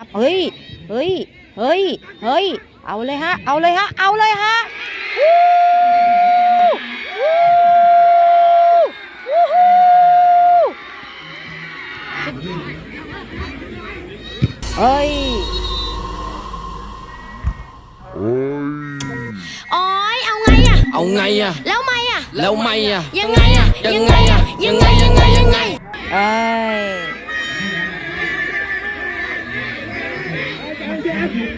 ครับเฮ้ย เฮ้ย เฮ้ย เฮ้ย เอาเลยฮะ เอาเลยฮะ เอาเลยฮะวู้วู้วู้ฮู้เฮ้ย โอ้ยเอาไงอะเอาไงอะแล้วไม่อะแล้วไม่อะยังไงอะยังไงอะยังไงยังไงยังไงเอ้ย พี่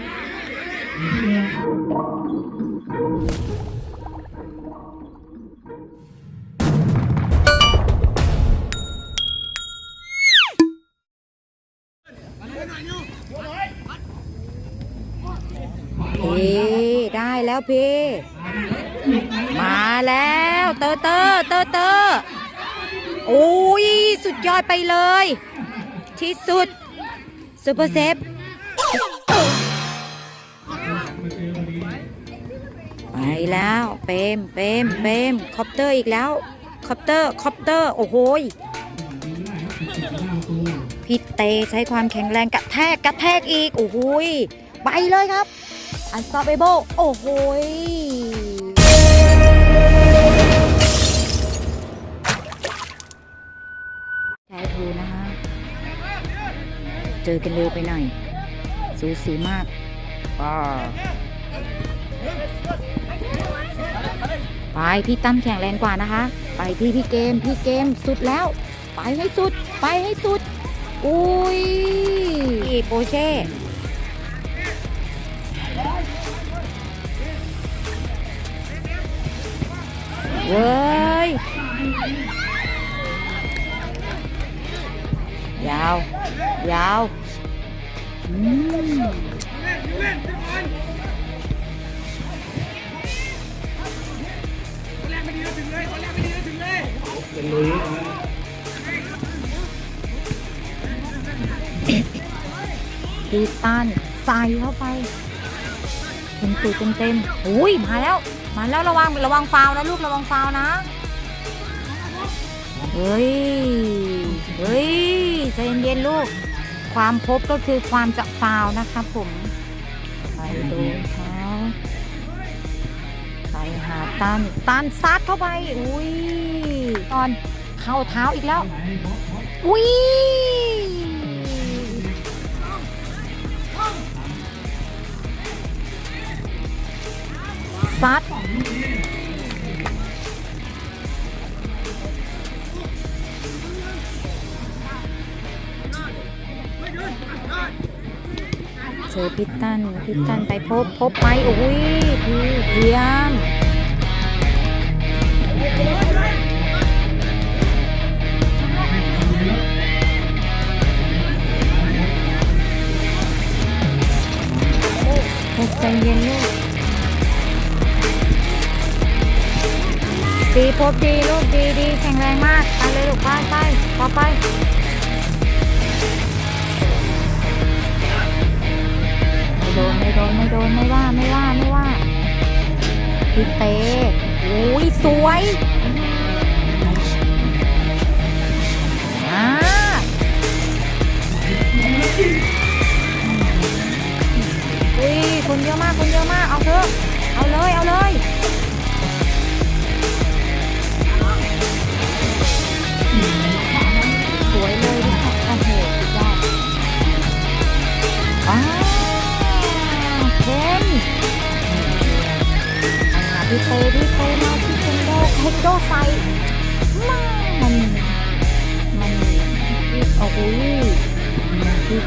ได้แล้วพี่ มาแล้วเตอเตอเตอเตอโอ้ยสุดยอดไปเลย ที่สุดซูเปอร์เซฟ ไปแล้วเปมเปมเปมคอปเตอร์อีกแล้วคอปเตอร์คอปเตอร์โอ้โหพี่เตใช้ความแข็งแรงกระแทกกระแทกอีกโอ้โหยไปเลยครับ unstoppable โอ้โหยใช้ทูนะคะ เจอกันเร็วไปหน่อย สูสีมาก ป้าไปพี่ตั้มแข็งแรงกว่านะคะ ไปที่พี่เกมพี่เกมสุดแล้ว ไปให้สุด ไปให้สุด อุ้ยโปเช่เว้ย ยาว ยาว อืม ดีตันใส่เข้าไปเต็มตัวเต็มเต็มๆอุ้ยมาแล้ว มาแล้วระวังระวังฟาวนะลูกระวังฟาวนะ เฮ้ย เฮ้ยใจเย็นๆลูก ความพบก็คือความจะฟาวนะครับผม ดูเท้าไปหาตันตันซัดเข้าไป อุ้ย ตอนเข้าเท้าอีกแล้ว อุ้ยซัด เจอพิตตันพิตตันไปพบพบไปโอ้ยพี่เยี่ยมใจเย็นลูกดีพบดีลูกดีดีแข็งแรงมาก ไปเลยลูกไปไปต่อไป ไม่โดนไม่ว่าไม่ว่าไม่ว่าพี่เต้อุ้ยสวย น้าพี่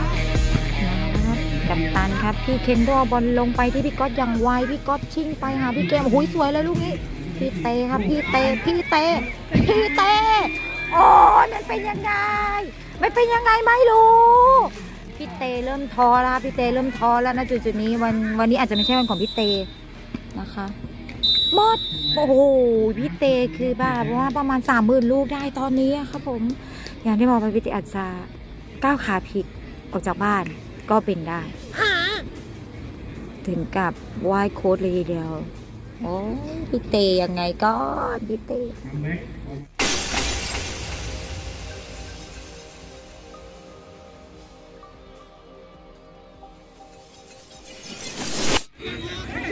นะครับกัปตันครับพี่เคนโดบอลลงไปที่พี่ก๊อตอย่างไวพี่ก๊อตชิงไปหาพี่เกมโอ้โหสวยเลยลูกนี้พี่เตครับพี่เตพี่เตพี่เตโอ้มันเป็นยังไงมันเป็นยังไงไม่รู้พี่เตเริ่มท้อแล้วพี่เตเริ่มท้อแล้วนะจุดจุดนี้วันวันนี้อาจจะไม่ใช่วันของพี่เตนะคะหมดโอ้โหพี่เตคือแบ้าเพราะว่าประมาณสามหมื่นลูกได้ตอนนี้ครับผม อย่างที่มองไปพิธีอาจจะก้าวขาผิดออกจากบ้านก็เป็นได้ ถึงกับไหว้โค้ดเลยเดียว โอ้พี่เตยังไงก็พี่เตย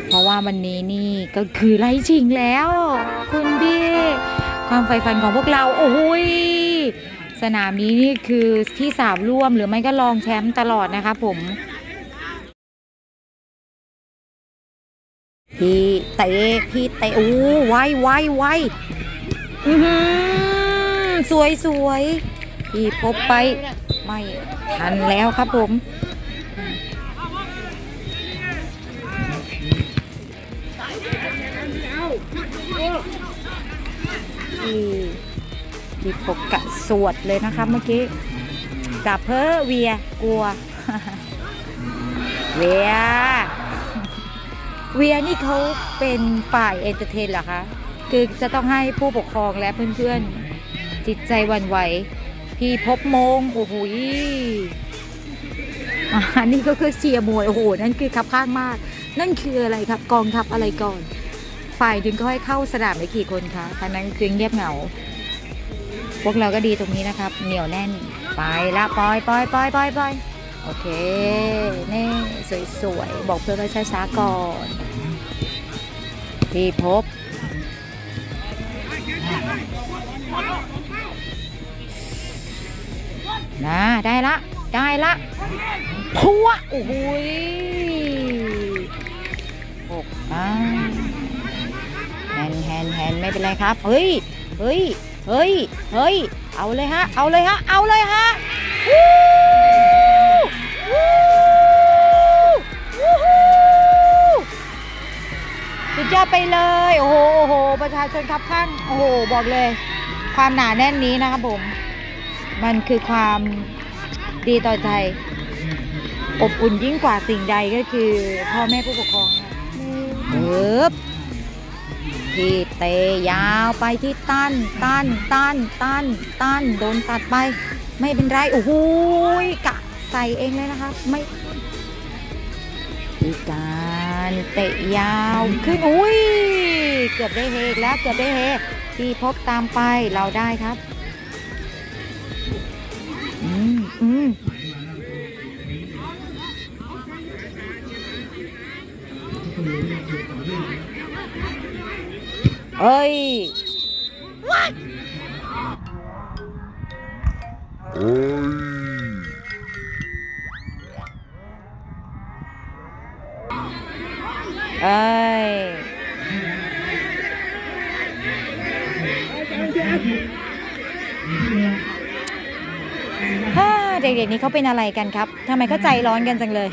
เพราะว่าวันนี้นี่ก็คือไล่ชิงแล้ว คุณพี่ ความไฟฟันของพวกเรา โอ้ย สนามนี้นี่คือที่สามร่วมหรือไม่ก็รองแชมป์ตลอดนะคะผมพี่เตะพี่เตะโอ้ไวไวไวอือสวยสวยพี่พบไป ไม่ทันแล้วครับผมที่ ที่พบกะสวดเลยนะครับเมื่อกี้จับเพ้อเวียกลัว เวีย เวียนี่เขาเป็นฝ่ายเอนเตอร์เทนเหรอคะ คือจะต้องให้ผู้ปกครองและเพื่อนๆ จิตใจหวันไหว พี่พบโมงโอ้โหยอ่านี่ก็คือเชียร์มวย โอ้โห นั่นคือขับข้างมาก นั่นคืออะไรครับ กองทัพอะไรก่อน ฝ่ายถึงก็ให้เข้าสนามไม่กี่คนคะท่านั้นคือเงียบเหงา พวกเราก็ดีตรงนี้นะครับ เหนียวแน่น ไปละปล่อยปล่อยปล่อยปล่อยปล่อยโอเค นี่สวยๆ บอกเพื่อนว่าช้าๆก่อน พี่พบ นะ ได้ละ ได้ละพัวโอ้โหหกอ่าแฮนแฮนแฮนไม่เป็นไรครับ เฮ้ย เฮ้ย เฮ้ย เฮ้ย เอาเลยฮะ เอาเลยฮะ เอาเลยฮะสุดยอดไปเลย โอ้โหโอ้โห ประชาชนครับข้าง โอ้โห บอกเลย ความหนาแน่นนี้นะครับผม มันคือความดีต่อใจ อบอุ่นยิ่งกว่าสิ่งใดก็คือพ่อแม่ผู้ปกครองนะปึ๊บ ที่เตยาวไปที่ตั้นตั้นตั้นตั้นตั้นโดนตัดไป ไม่เป็นไรโอ้โหยกะใส่เองเลยนะคะไม่อีการเตะยาวขึ้นอุ้ยเกือบได้เฮกแล้วเกือบได้เฮที่พบตามไปเราได้ครับ อืมอืม เอ้ยเอ้ยฮ่าเด็กๆนี้เขาเป็นอะไรกันครับทำไมเขาใจร้อนกันจังเลย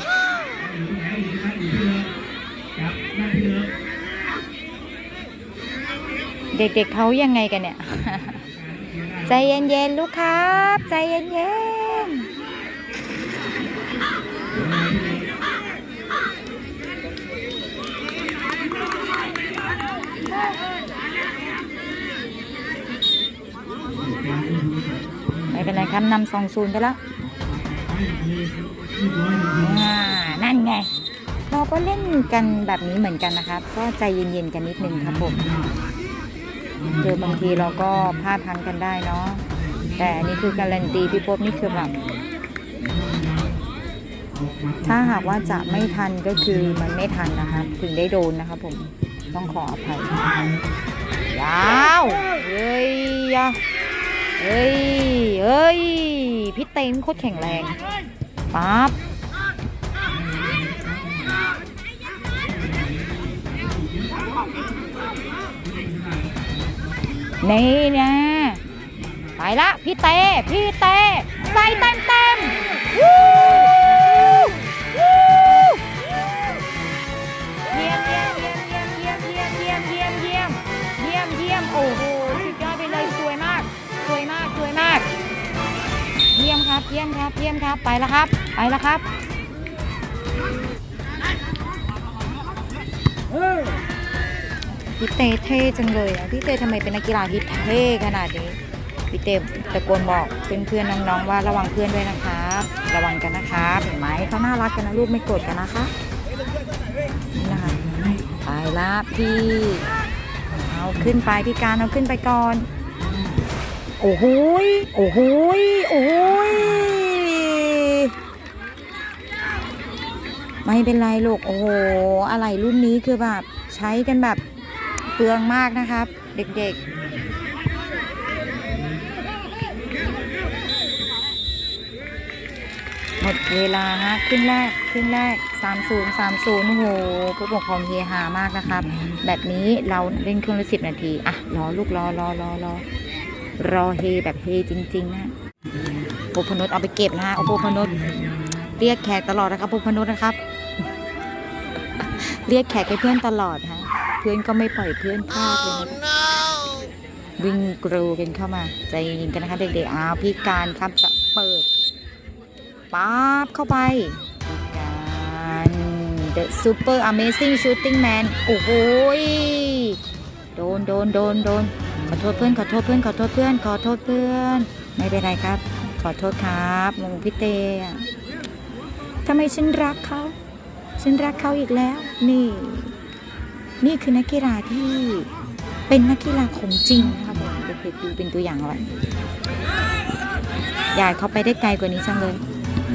เด็กๆเขายังไงกันเนี่ย ใจเย็นๆลูกครับ ใจเย็นๆไม่เป็นไรครับนำสองศูนย์ไปแล้วอ่านั่นไงเราก็เล่นกันแบบนี้เหมือนกันนะครับ ก็ใจเย็นๆกันนิดนึงครับผม เจอบางทีเราก็พลาดพันกันได้เนาะแต่อันนี่คือการันตีพี่พบนี่คือแบบถ้าหากว่าจะไม่ทันก็คือมันไม่ทันนะครับถึงได้โดนนะครับผมต้องขออภัยยาวเฮ้ยยะเฮ้ยเฮ้ยพี่เต้นโคตรแข็งแรงปั๊บ นี่นะไปละพี่เต้พี่เต้ใส่เต็มเต็มวู้วู้เยี่ยมเยี่ยมเยี่ยมเยี่ยมเยี่ยมเยี่ยมเยี่ยมเยี่ยมเยี่ยมเยี่ยมเยี่ยมโอ้โหสุดยอดไปเลยสวยมากสวยมากสวยมาก เยี่ยมครับเยี่ยมครับเยี่ยมครับไปล้วครับ ไปล้วครับ เออ พี่เต้เท่จังเลยอะพี่เต้ทำไมเป็นนักกีฬาที่เท่ขนาดนี้พี่เต้ตะโกนบอกเพื่อนๆน้องๆว่าระวังเพื่อนด้วยนะครับ ระวังกันนะครับ เห็นไหมเขาน่ารักกันนะลูกไม่โกรธกันนะคะนี่นะคะไปละพี่เอาขึ้นไปพี่การเอาขึ้นไปก่อนโอ้โหโอ้โหโอ้โหไม่เป็นไรลูกโอ้โหอะไรรุ่นนี้คือแบบใช้กันแบบ ปลืองมากนะครับ เด็กๆ หมดเวลาฮะครึ่งแรกครึ่งแรก 30 30โอ้โหผู้ปกครองเฮฮามากนะครับ แบบนี้เราเล่นเครื่องละสิบนาที อะ รอลูกรอรอรอรอรอเฮแบบเฮจริง ๆ นะโอพนุษเอาไปเก็บนะฮะโอพนุษเรียกแขกตลอดนะครับโอพนุษนะครับ เรียกแขกให้เพื่อนตลอดฮะ เพื่อนก็ไม่ปล่อยเพื่อนพลาดเลยนะวิ่งกรูกันเข้ามา ใจเย็นๆกันนะคะเด็กๆอ้าวพี่การครับจะเปิดป๊าบเข้าไปพี่การ The Super Amazing Shooting Man โอ้โหยโดนโดนโดนโดนขอโทษเพื่อนขอโทษเพื่อนขอโทษเพื่อนขอโทษเพื่อน ไม่เป็นไรครับ ขอโทษครับมงพี่เตอะทำไมฉันรักเขา ฉันรักเขาอีกแล้ว นี่ นี่คือนักกีฬาที่เป็นนักกีฬาของจริงนะครับผมเด็กๆดูเป็นตัวอย่างเอาไว้อยากเขาไปได้ไกลกว่านี้จังเลย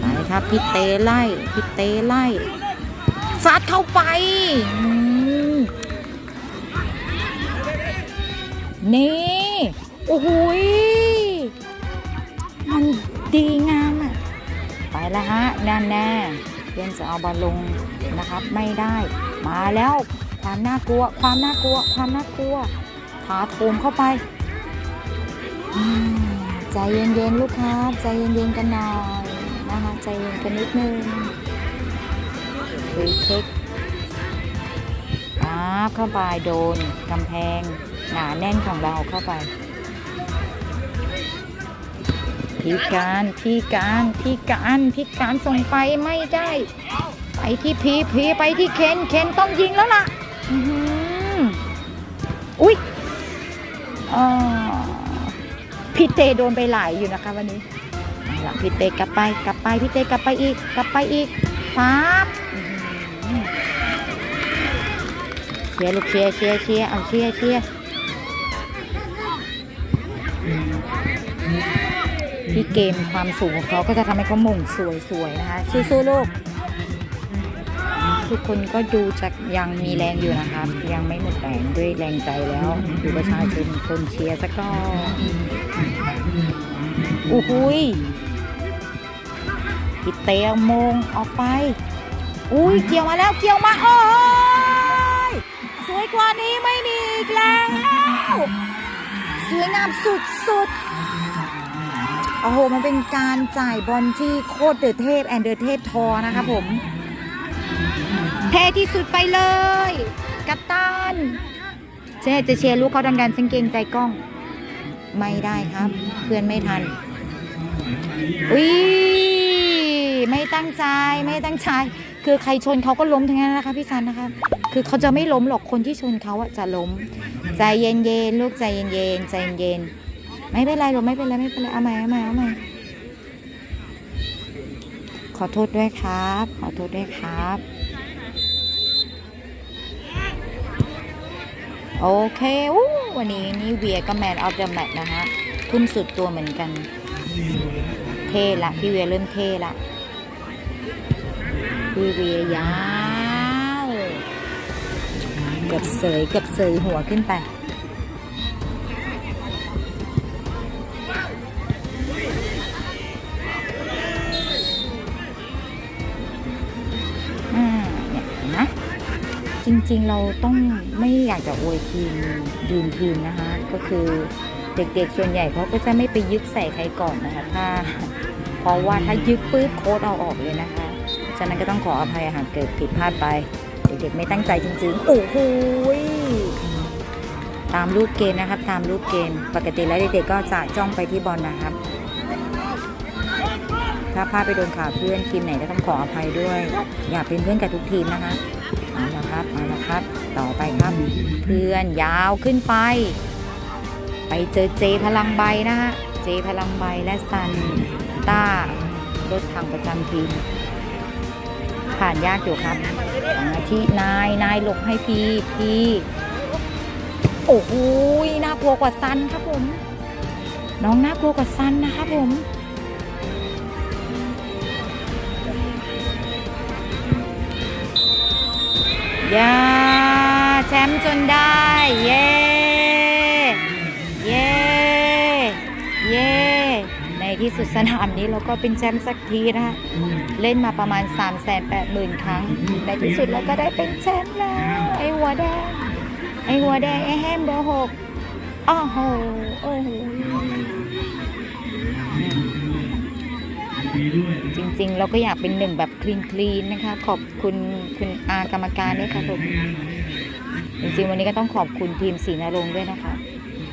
ไปครับพี่เตไล่พี่เตไล่ซัดเข้าไปนี่โอ้โหยมันดีงามอะไปแล้วฮะแน่แน่เพื่อนจะเอาบอลลงนะครับไม่ได้ มาแล้ว ความน่ากลัว ความน่ากลัว ความน่ากลัวถาโถมเข้าไป ใจเย็นๆลูกค้าใจเย็นๆกันหน่อยนะคะใจเย็นกันนิดนึงฟรีเทคปั๊บเข้าไปโดนกำแพง หนาแน่นของเราเข้าไปพี่การพี่การพี่การพี่การส่งไปไม่ได้ ไปที่พีพีไปที่เคนเคนต้องยิงแล้วล่ะ อืออุ้ยอ่าพี่เตโดนไปหลายอยู่นะคะวันนี้เอาล่ะพี่เตกลับไปกลับไปพี่เตกลับไปอีก กลับไปอีกปั๊บเชียร์ลูกเชียร์เชียร์เชียร์เอาเชียร์เชียร์ที่เกมความสูงของเขาก็จะทำให้เขาหม่งสวยๆนะคะสู้ๆลูก ทุกคนก็ดูจะยังมีแรงอยู่นะครับ ยังไม่หมดแรงด้วยแรงใจแล้วดูประชาชนคนเชียร์สักก็โอ้โหยพิเตะโมงออกไป อุ้ยเกี่ยวมาแล้วเกี่ยวมาโอ้ยสวยกว่านี้ไม่มีอีกแล้วสวยงามสุดๆโอ้โห มันเป็นการจ่ายบอลที่โคตรเดือเทพแอนเดอร์เทพทอนะครับผม เท่ที่สุดไปเลย กัปตันเจ๊จะเชียร์ลูกเขาดังๆสังเกงใจกล้อง ไม่ได้ครับ เพื่อนไม่ทันอุ้ยไม่ตั้งใจไม่ตั้งใจ คือใครชนเขาก็ล้มทั้งนั้นนะคะพี่ซันนะคะ คือเขาจะไม่ล้มหรอกคนที่ชนเขาอะจะล้ม ใจเย็นๆลูกใจเย็นๆใจเย็นๆไม่เป็นไรหรอกไม่เป็นไรไม่เป็นไรเอาใหม่เอาใหม่เอาใหม่ขอโทษด้วยครับ ขอโทษด้วยครับ โอเควันนี้นี่เวียก็แมนออฟเดอะแมทนะฮะ ทุ่มสุดตัวเหมือนกัน เท่ละ พี่เวียเริ่มเท่ละ พี่เวียยาว เกือบเสยเกือบเสยหัวขึ้นไป จริงๆเราต้องไม่อยากจะอวยทีมยืนทีมนะคะ ก็คือเด็กๆส่วนใหญ่เขาก็จะไม่ไปยึดใส่ใครก่อนนะคะถ้าเพราะว่าถ้ายึดปุ๊บโค้ดเอาออกเลยนะคะฉะนั้นก็ต้องขออภัยหากเกิดผิดพลาดไป เด็กๆไม่ตั้งใจจริงๆโอ้โหตามรูปเกมนะครับ ตามรูปเกมปกติแล้วเด็กๆก็จะจ้องไปที่บอลนะครับ ถ้าพลาดไปโดนขาเพื่อนทีมไหนก็ต้องขออภัยด้วย อย่าเป็นเพื่อนกับทุกทีมนะคะ ครับเอาละครับ ต่อไปครับ เพื่อนยาวขึ้นไป ไปเจอเจพลังใบนะฮะเจพลังใบและซันต้ารถถังประจำทีมผ่านยากอยู่ครับสองนาที่นายนายหลบให้พีพีโอ้โหน่ากลัวกว่าซันครับผม น้องน่ากลัวกว่าซันนะครับผม ยาแชมป์จนได้ เย้เย้เย้ในที่สุดสนามนี้เราก็เป็นแชมป์สักทีนะคะเล่นมาประมาณ 3 8 0 0 0 0 ครั้ง ในที่สุดเราก็ได้เป็นแชมป์แล้ว ไอ้หัวแดง ไอ้หัวแดง ไอ้แฮมเบอร์หกอ้โหโอ้โห จริงๆ เราก็อยากเป็นหนึ่งแบบคลีนคลีนนะคะ ขอบคุณคุณอากรรมการด้วยค่ะผมจริงๆ วันนี้ก็ต้องขอบคุณทีมศรีนรงค์ด้วยนะคะ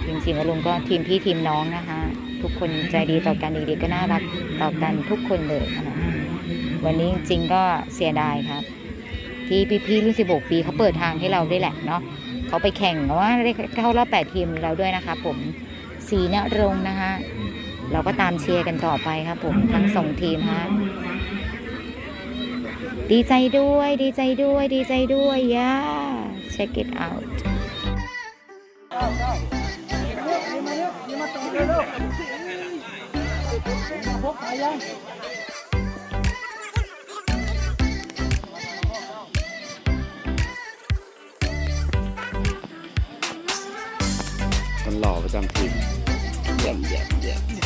ทีมศรีนรงค์ก็ทีมพี่ทีมน้องนะคะ ทุกคนใจดีต่อกันเด็กๆก็น่ารักต่อกันทุกคนเลยนะคะวันนี้จริงๆก็เสียดายครับ ที่พี่ๆรุ่น16 ปีเขาเปิดทางให้เราด้วยแหละเนาะเขาไปแข่งว่าได้เข้ารอบ8ทีมเราด้วยนะคะ ผมศรีนรงค์นะคะ เราก็ตามเชียร์กันต่อไปครับผมทั้งสองทีมฮะดีใจด้วยดีใจด้วยดีใจด้วยย่า check it out คนหล่อประจำทีมเยี่ยมเยี่ยมเยี่ยม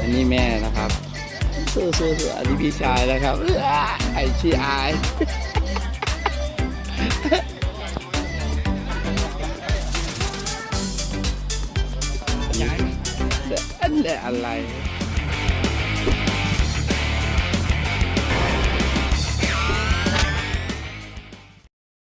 อันนี้แม่นะครับสู้สู้สู้อันนี้พี่ชายนะครับเอื้อไอชีอายอันนี้อันนี้อะไร